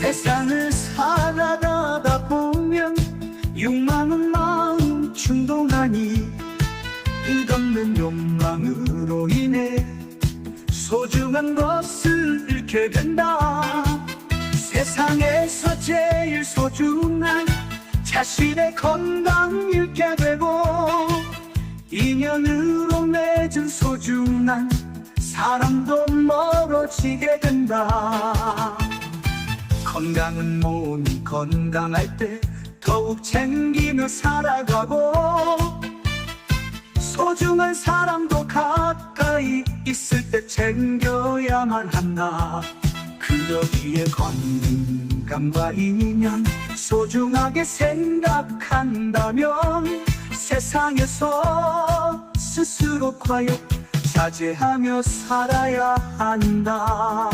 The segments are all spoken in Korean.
세상을 살아가다 보면 욕망은 마음 충동하니 끝없는 욕망으로 인해 소중한 것을 잃게 된다. 세상에서 제일 소중한 자신의 건강 잃게 되고 인연으로 맺은 소중한 사람도 멀어지게 된다 건강은 몸이 건강할 때 더욱 챙기며 살아가고 소중한 사람도 가까이 있을 때 챙겨야만 한다. 그러기에 건강과 인연 소중하게 생각한다면 세상에서 스스로 과연 자제하며 살아야 한다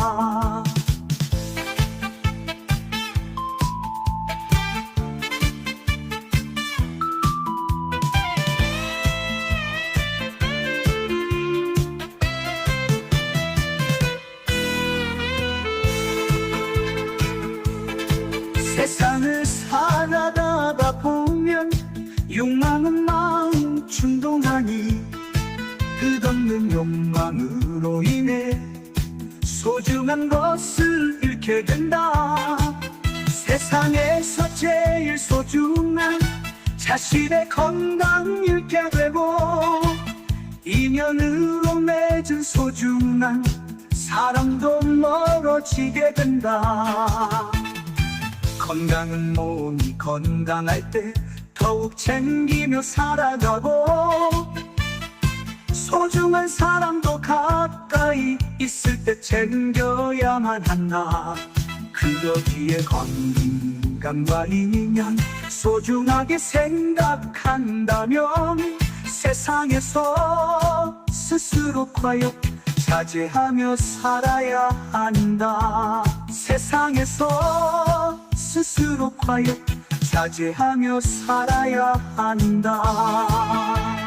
세상을 살아가다 보면 욕망은 마음 충동하니 끝없는 욕망으로 인해 소중한 것을 잃게 된다. 세상에서 제일 소중한 자신의 건강 잃게 되고 인연으로 맺은 소중한 사람도 멀어지게 된다 건강은 몸이 건강할 때 더욱 챙기며 살아가고 소중한 사람도 가까이 있을 때 챙겨야만 한다. 그러기에 건강과 인연 소중하게 생각한다면 세상에서 스스로 과연 자제하며 살아야 한다. 세상에서 스스로 과연 자제하며 살아야 한다